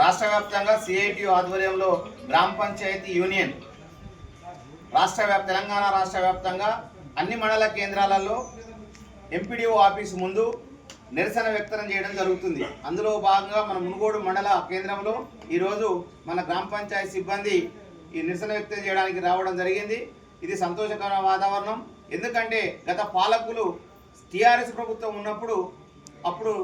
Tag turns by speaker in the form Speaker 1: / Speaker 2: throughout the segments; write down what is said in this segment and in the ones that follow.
Speaker 1: రాష్ట్ర వ్యాప్తంగా సిఐటియు ఆధ్వర్యంలో గ్రామ పంచాయతీ యూనియన్ రాష్ట్ర వ్యాప్త తెలంగాణ రాష్ట్ర వ్యాప్తంగా అన్ని మండల కేంద్రాలలో ఎంపీడీఓ ఆఫీసు ముందు నిరసన వ్యక్తం చేయడం జరుగుతుంది. అందులో భాగంగా మన మునుగోడు మండల కేంద్రంలో ఈరోజు మన గ్రామ పంచాయతీ సిబ్బంది ఈ నిరసన వ్యక్తం చేయడానికి రావడం జరిగింది. ఇది సంతోషకర వాతావరణం. ఎందుకంటే గత పాలకులు టీఆర్ఎస్ ప్రభుత్వం ఉన్నప్పుడు అప్పుడు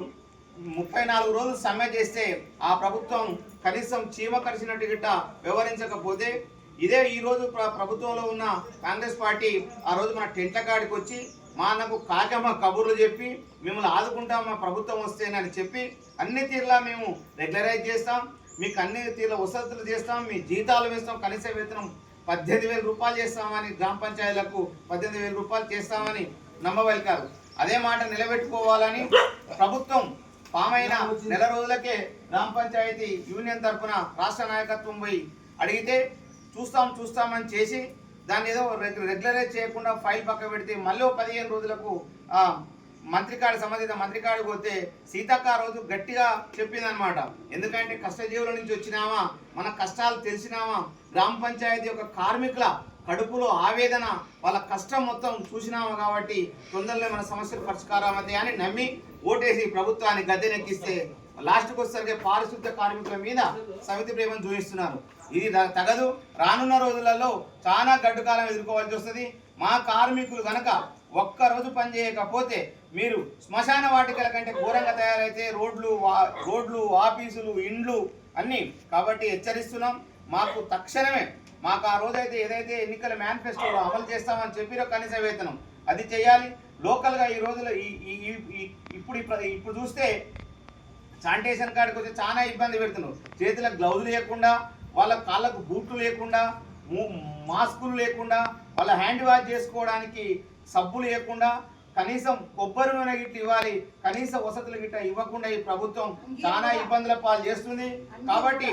Speaker 1: ముప్పై నాలుగు రోజులు సమ్మె చేస్తే ఆ ప్రభుత్వం కనీసం చీమ కరిచినట్టు గిట్ట వ్యవహరించకపోతే ఇదే ఈరోజు ప్ర- ప్రభుత్వంలో ఉన్న కాంగ్రెస్ పార్టీ ఆ రోజు మన టెంట్ల కాడికి వచ్చి మా నాకు కాకమ్మ కబుర్లు చెప్పి మిమ్మల్ని ఆదుకుంటాం మా ప్రభుత్వం వస్తేనని చెప్పి అన్ని తీరులా మేము రెగ్యులరైజ్ చేస్తాం మీకు అన్ని తీరుల వసతులు చేస్తాం మీ జీతాలు వేస్తాం కనీస వేతనం పద్దెనిమిది వేల రూపాయలు చేస్తామని గ్రామ పంచాయతీలకు పద్దెనిమిది వేల రూపాయలు చేస్తామని నమ్మవలికారు అదే మాట నిలబెట్టుకోవాలని ప్రభుత్వం పామైన నెల రోజులకే గ్రామ పంచాయతీ యూనియన్ తరఫున రాష్ట్ర నాయకత్వం పోయి అడిగితే చూస్తాం చూస్తామని చేసి దాన్ని ఏదో రెగ్- రెగ్యులరైజ్ చేయకుండా ఫైల్ పక్క పెడితే మళ్ళీ పదిహేను రోజులకు మంత్రికాడి సంబంధిత మంత్రికాడికి పోతే సీతక్క ఆ రోజు గట్టిగా చెప్పిందనమాట ఎందుకంటే కష్టజీవుల నుంచి వచ్చినామా మన కష్టాలు తెలిసినామా గ్రామ పంచాయతీ యొక్క కార్మికుల కడుపులో ఆవేదన వాళ్ళ కష్టం మొత్తం చూసినాము కాబట్టి తొందరలో మన సమస్యలు పరిష్కారం అని నమ్మి ఓటేసి ప్రభుత్వాన్ని గద్దెనెక్కిస్తే లాస్ట్కి వచ్చేసరికి పారిశుద్ధ కార్మికుల మీద సమితి ప్రేమను చూపిస్తున్నారు ఇది తగదు. రానున్న రోజులలో చాలా గడ్డు కాలం ఎదుర్కోవాల్సి వస్తుంది. మా కార్మికులు కనుక ఒక్క రోజు పని చేయకపోతే మీరు శ్మశాన వాటికల కంటే ఘోరంగా తయారైతే రోడ్లు వా- రోడ్లు ఆఫీసులు ఇండ్లు అన్నీ కాబట్టి హెచ్చరిస్తున్నాం. మాకు తక్షణమే మాకు ఆ రోజైతే ఏదైతే ఎన్నికల మేనిఫెస్టోలో అమలు చేస్తామని చెప్పిరో కనీస వేతనం అది చేయాలి. లోకల్గా ఈ రోజులో ఈ ఈ- ఇప్పుడు ఇప్పుడు చూస్తే శానిటేషన్ కాడికి వచ్చి చాలా ఇబ్బంది పెడుతున్నారు. చేతులకు గ్లౌజులు లేకుండా వాళ్ళ కాళ్ళకు బూట్లు లేకుండా మాస్కులు లేకుండా వాళ్ళ హ్యాండ్ వాష్ చేసుకోవడానికి సబ్బు లేకుండా కనీసం కొబ్బరి నూనె గిట్ల ఇవ్వాలి కనీస వసతులు గిట్ట ఇవ్వకుండా ఈ ప్రభుత్వం చాలా ఇబ్బందుల పాలు చేస్తుంది. కాబట్టి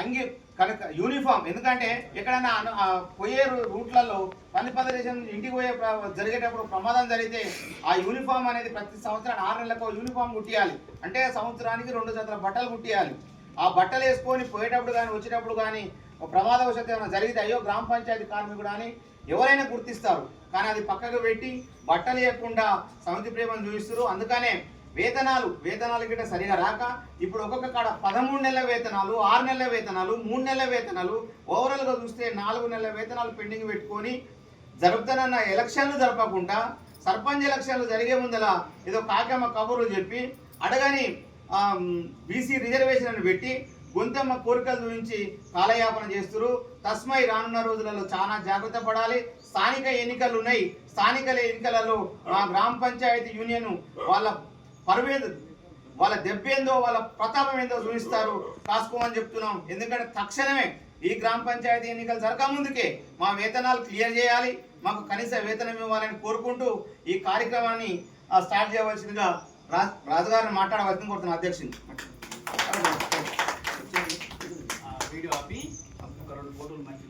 Speaker 1: అంగి కనుక యూనిఫామ్ ఎందుకంటే ఎక్కడైనా పోయే రూట్లలో పని ప్రదేశం ఇంటికి పోయే జరిగేటప్పుడు ప్రమాదం జరిగితే ఆ యూనిఫామ్ అనేది ప్రతి సంవత్సరం ఆరు నెలలకు యూనిఫామ్ కుట్టియాలి. అంటే సంవత్సరానికి రెండు జతల బట్టలు కుట్టియాలి. ఆ బట్టలు వేసుకొని పోయేటప్పుడు కానీ వచ్చేటప్పుడు కానీ ప్రమాదవశాత్తు ఏమైనా జరిగితే అయ్యో గ్రామ పంచాయతీ కార్మికుడు అని ఎవరైనా గుర్తిస్తారు. కానీ అది పక్కకు పెట్టి బట్టలు ఇవ్వకుండా సమితి ప్రేమను చూపిస్తారు అందుకనే వేతనాలు వేతనాలు గిట్ట సరిగా రాక ఇప్పుడు ఒక్కొక్క కాడ పదమూడు నెలల వేతనాలు ఆరు నెలల వేతనాలు మూడు నెలల వేతనాలు ఓవరాల్గా చూస్తే నాలుగు నెలల వేతనాలు పెండింగ్ పెట్టుకొని జరుపుతానన్న ఎలక్షన్లు జరపకుండా సర్పంచ్ ఎలక్షన్లు జరిగే ముందల ఏదో కాకమ్మ కబుర్లు చెప్పి అడగని బీసీ రిజర్వేషన్ అని పెట్టి గొంతమ్మ కోరికలు చూపించి కాలయాపన చేస్తున్నారు. తస్మై రానున్న రోజులలో చాలా జాగ్రత్త పడాలి. స్థానిక ఎన్నికలు ఉన్నాయి స్థానిక ఎన్నికలలో మా గ్రామ పంచాయతీ యూనియన్ వాళ్ళ పరువేందు వాళ్ళ దెబ్బేందో వాళ్ళ ప్రతాపం ఏందో చూపిస్తారు. కాసుకోమని చెప్తున్నాం. ఎందుకంటే తక్షణమే ఈ గ్రామ పంచాయతీ ఎన్నికలు జరగముందుకే మా వేతనాలు క్లియర్ చేయాలి. మాకు కనీస వేతనం ఇవ్వాలని కోరుకుంటూ ఈ కార్యక్రమాన్ని స్టార్ట్ చేయవలసిందిగా రాజ్ రాజుగారిని మాట్లాడవలసింది కోరుతున్నాను. అధ్యక్షుని.
Speaker 2: వీడియో ఆపి. Hotel match